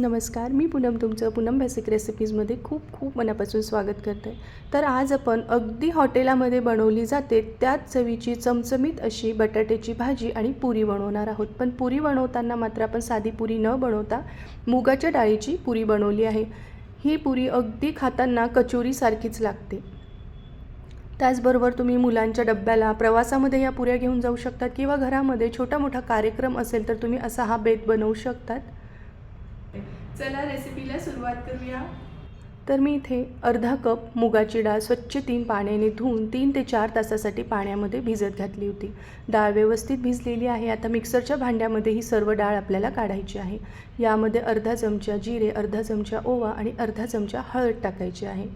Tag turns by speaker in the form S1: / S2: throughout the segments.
S1: नमस्कार मी पूनम तुमचं पूनम बेसिक रेसिपीजमध्ये खूप खूप मनापासून स्वागत करते. तर आज आपण अगदी हॉटेलामध्ये बनवली जाते त्याच चवीची चमचमीत अशी बटाट्याची भाजी आणि पुरी बनवणार आहोत. पण पुरी बनवताना मात्र आपण साधी पुरी न बनवता मुगाच्या डाळीची पुरी बनवली आहे. ही पुरी अगदी खाताना कचोरीसारखीच लागते. त्याचबरोबर तुम्ही मुलांच्या डब्याला प्रवासामध्ये या पुऱ्या घेऊन जाऊ शकतात किंवा घरामध्ये छोटा मोठा कार्यक्रम असेल तर तुम्ही असा हा बेत बनवू शकतात. चला रेसिपीला सुरुवात करूया. तर मी इथे अर्धा कप मुगाची डाळ स्वच्छ तीन पाण्याने धुवून तीन ते चार तासासाठी पाण्यामध्ये भिजत घातली होती. डाळ व्यवस्थित भिजलेली आहे. आता मिक्सरच्या भांड्यामध्ये ही सर्व डाळ आपल्याला काढायची आहे. यामध्ये अर्धा चमचा जिरे अर्धा चमचा ओवा आणि अर्धा चमचा हळद टाकायची आहे.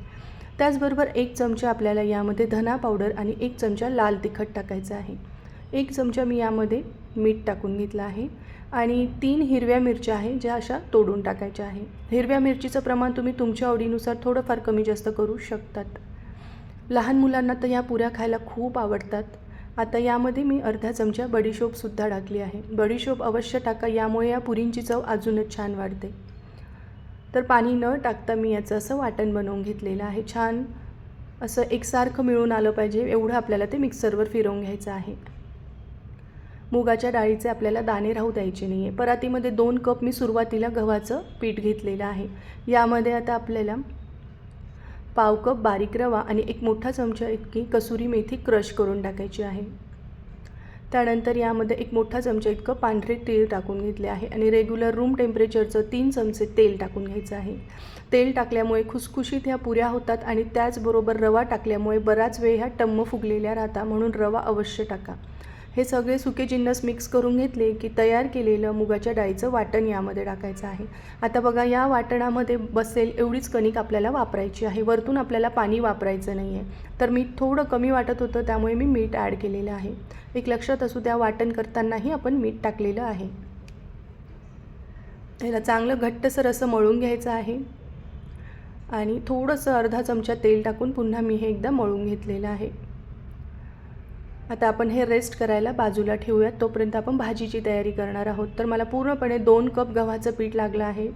S1: त्याचबरोबर एक चमचा आपल्याला यामध्ये धना पावडर आणि एक चमचा लाल तिखट टाकायचं आहे. एक चमचा मी यामध्ये मीठ टाकून घेतलं आहे आणि तीन हिरव्या मिरच्या आहे ज्या अशा तोडून टाकायच्या आहे. हिरव्या मिरचीचं प्रमाण तुम्ही तुमच्या आवडीनुसार थोडंफार कमी जास्त करू शकतात. लहान मुलांना तर या पुऱ्या खायला खूप आवडतात. आता यामध्ये मी अर्धा चमचा बडीशोपसुद्धा टाकली आहे. बडीशोप अवश्य टाका यामुळे या पुरींची चव अजूनच छान वाढते. तर पाणी न टाकता मी याचं असं वाटण बनवून घेतलेलं आहे. छान असं एकसारखं मिळून आलं पाहिजे एवढं आपल्याला ते मिक्सरवर फिरवून घ्यायचं आहे. मुगाच्या डाळीचे आपल्याला दाणे राहू द्यायचे नाही आहे परातीमध्ये दोन कप मी सुरुवातीला गव्हाचं पीठ घेतलेलं आहे. यामध्ये आता आपल्याला पाव कप बारीक रवा आणि एक मोठा चमचा इतकी कसुरी मेथी क्रश करून टाकायची आहे. त्यानंतर यामध्ये एक मोठा चमचा इतकं पांढरे तीळ टाकून घेतले आहे आणि रेग्युलर रूम टेम्परेचरचं तीन चमचे तेल टाकून घ्यायचं आहे. तेल टाकल्यामुळे खुसखुशीत ह्या पुऱ्या होतात आणि त्याचबरोबर रवा टाकल्यामुळे बराच वेळ ह्या टम्म फुगलेल्या राहतात म्हणून रवा अवश्य टाका. हे सगळे सुके जिन्नस मिक्स करून घेतले की तयार केलेलं मुगाच्या डाळीचं वाटण यामध्ये टाकायचं आहे. आता बघा या वाटणामध्ये बसेल एवढीच कणिक आपल्याला वापरायची आहे. वरतून आपल्याला पाणी वापरायचं नाही आहे तर मीठ थोडं कमी वाटत होतं त्यामुळे मी मीठ ॲड केलेलं आहे. एक लक्षात असू द्या वाटण करतानाही आपण मीठ टाकलेलं आहे. याला चांगलं घट्टसर असं मळून घ्यायचं आहे. आणि थोडंसं अर्धा चमचा तेल टाकून पुन्हा मी हे एकदा मळून घेतलेलं आहे. आता आपण हे रेस्ट करायला बाजूला ठेवूयात. तोपर्यंत आपण भाजीची तयारी करणार आहोत. तर मला पूर्णपणे दोन कप गव्हाचं पीठ लागलं आहे.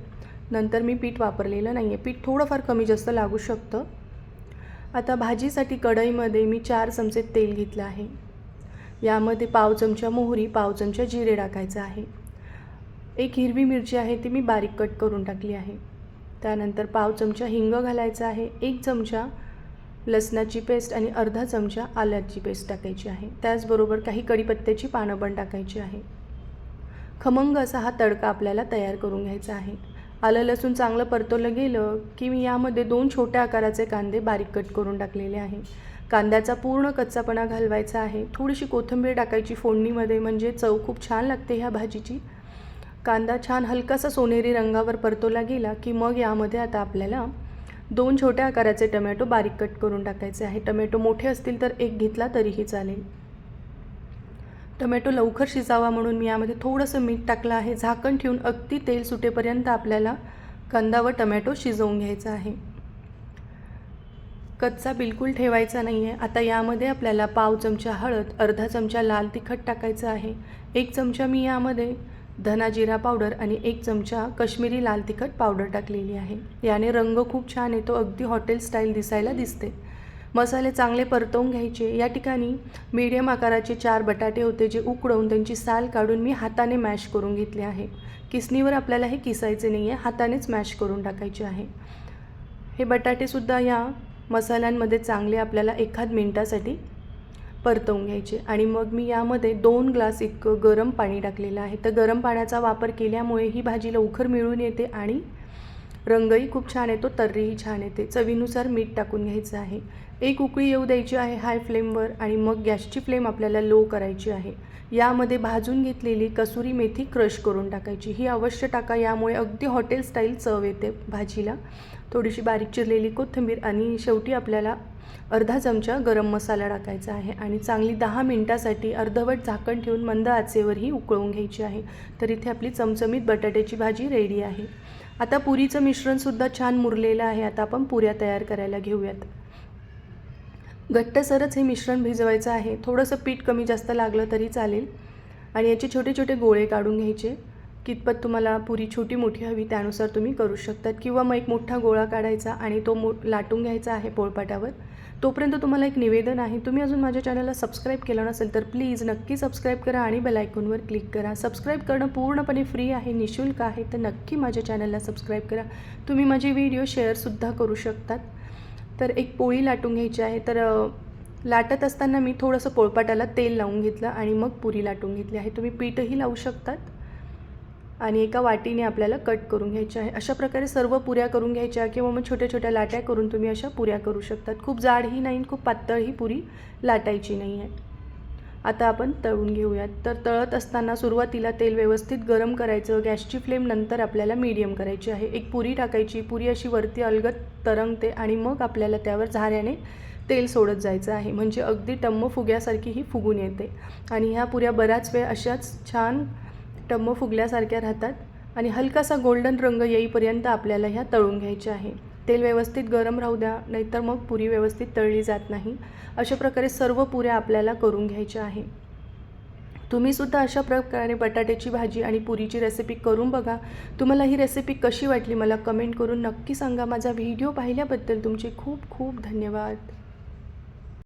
S1: नंतर मी पीठ वापरलेलं नाही आहे पीठ थोडंफार कमी जास्त लागू शकतं. आता भाजीसाठी कढईमध्ये मी चार चमचे तेल घेतलं आहे. यामध्ये पाव चमचा मोहरी पाव चमचा जिरे टाकायचं आहे. एक हिरवी मिरची आहे ती मी बारीक कट करून टाकली आहे. त्यानंतर पाव चमचा हिंग घालायचा आहे. एक चमचा लसणाची पेस्ट आणि अर्धा चमचा आल्याची पेस्ट टाकायची आहे. त्याचबरोबर काही कढीपत्त्याची पानं पण टाकायची आहे. खमंग असा हा तडका आपल्याला तयार करून घ्यायचा आहे. आलं लसूण चांगलं परतवलं गेलं की मी यामध्ये दोन छोट्या आकाराचे कांदे बारीक कट करून टाकलेले आहे. कांद्याचा पूर्ण कच्चापणा घालवायचा आहे. थोडीशी कोथिंबीर टाकायची फोडणीमध्ये म्हणजे चव खूप छान लागते ह्या भाजीची. कांदा छान हलकासा सोनेरी रंगावर परतवला गेला की मग यामध्ये आता आपल्याला दोन छोट्या आकाराचे टमॅटो बारीक कट करून टाकायचे आहे. टमॅटो मोठे असतील तर एक घेतला तरीही चालेल. टमॅटो लवकर शिजावा म्हणून मी यामध्ये थोडंसं मीठ टाकलं आहे. झाकण ठेवून अगदी तेल सुटेपर्यंत आपल्याला कांदा व टमॅटो शिजवून घ्यायचा आहे. कच्चा बिलकुल ठेवायचा नाही आहे आता यामध्ये आपल्याला पाव चमचा हळद अर्धा चमचा लाल तिखट टाकायचं आहे. एक चमचा मी यामध्ये धना जिरा पावडर आणि एक चमचा कश्मीरी लाल तिखट पावडर टाकलेली आहे. याने रंग खूप छान येतो अगदी हॉटेल स्टाईल दिसायला दिसते. मसाले चांगले परतवून घ्यायचे. या ठिकाणी मीडियम आकाराचे चार बटाटे होते जे उकडवून त्यांची साल काढून मी हाताने मॅश करून घेतले आहे. किसणीवर आपल्याला हे किसायचे नाही आहे हातानेच मॅश करून टाकायचे आहे. हे बटाटेसुद्धा या मसाल्यांमध्ये चांगले आपल्याला एखाद मिनटासाठी परतवून घ्यायचे. आणि मग मी यामध्ये दोन ग्लास इतकं गरम पाणी टाकलेलं आहे. तर गरम पाण्याचा वापर केल्यामुळे ही भाजी लवकर मिळून येते आणि रंगही खूप छान येतो तर्रीही छान येते. चवीनुसार मीठ टाकून घ्यायचं आहे. एक उकळी येऊ द्यायची आहे हाय फ्लेमवर आणि मग गॅसची फ्लेम आपल्याला लो करायची आहे. यामध्ये भाजून घेतलेली कसुरी मेथी क्रश करून टाकायची. ही अवश्य टाका यामुळे अगदी हॉटेल स्टाईल चव येते भाजीला. थोडीशी बारीक चिरलेली कोथिंबीर आणि शेवटी आपल्याला अर्धा चमचा गरम मसाला टाकायचा आहे आणि चांगली दहा मिनटासाठी अर्धवट झाकण ठेवून मंद आचेवरही उकळून घ्यायची आहे. तर इथे आपली चमचमीत बटाट्याची भाजी रेडी आहे. आता पुरीचं मिश्रणसुद्धा छान मुरलेलं आहे. आता आपण पुऱ्या तयार करायला घेऊयात. घट्टसरच हे मिश्रण भिजवायचं आहे. थोडंसं पीठ कमी जास्त लागलं तरी चालेल. आणि याचे छोटे छोटे गोळे काढून घ्यायचे. कितपत तुम्हाला पुरी छोटी मोठी हवी त्यानुसार तुम्ही करू शकतात. किंवा मग एक मोठा गोळा काढायचा आणि तो मो लाटून घ्यायचा आहे पोळपाटावर. तोपर्यंत तुम्हाला एक निवेदन आहे तुम्ही अजून माझ्या चॅनलला सबस्क्राईब केलं नसेल तर प्लीज नक्की सबस्क्राईब करा आणि बेलायकॉनवर क्लिक करा. सबस्क्राईब करणं पूर्णपणे फ्री आहे निशुल्क आहे तर नक्की माझ्या चॅनलला सबस्क्राईब करा. तुम्ही माझे व्हिडिओ शेअरसुद्धा करू शकतात. तर एक पोळी लाटून घ्यायची आहे तर लाटत असताना मी थोडंसं पोळपाटाला तेल लावून घेतलं आणि मग पुरी लाटून घेतली आहे. तुम्ही पीठही लावू शकतात. आणि एका वाटीने आपल्याला कट करून घ्यायचे आहे. अशा प्रकारे सर्व पुऱ्या करून घ्यायच्या किंवा मग छोट्या छोट्या लाट्या करून तुम्ही अशा पुऱ्या करू शकतात. खूप जाडही नाही खूप पातळही पुरी लाटायची नाही आहे. आता आपण तळून घेऊयात. तर तळत असताना सुरुवातीला तेल व्यवस्थित गरम करायचं. गॅसची फ्लेम नंतर आपल्याला मीडियम करायची आहे. एक पुरी टाकायची. पुरी अशी वरती अलगत तरंगते आणि मग आपल्याला त्यावर झाऱ्याने तेल सोडत जायचं आहे. म्हणजे अगदी टम्म फुग्यासारखी ही फुगून येते. आणि ह्या पुऱ्या बराच वेळ अशाच छान टम्म फुगल्यासारख्या राहतात आणि हलकासा गोल्डन रंग येईपर्यंत आपल्याला ह्या तळून घ्यायच्या आहे. तेल व्यवस्थित गरम राहू द्या नाहीतर मग पुरी व्यवस्थित तळली जात नाही. अशा प्रकारे सर्व पुऱ्या आपल्याला करून घ्यायच्या आहे. तुम्हीसुद्धा अशा प्रकारे बटाट्याची भाजी आणि पुरीची रेसिपी करून बघा. तुम्हाला ही रेसिपी कशी वाटली मला कमेंट करून नक्की सांगा. माझा व्हिडिओ पाहिल्याबद्दल तुमचे खूप खूप धन्यवाद.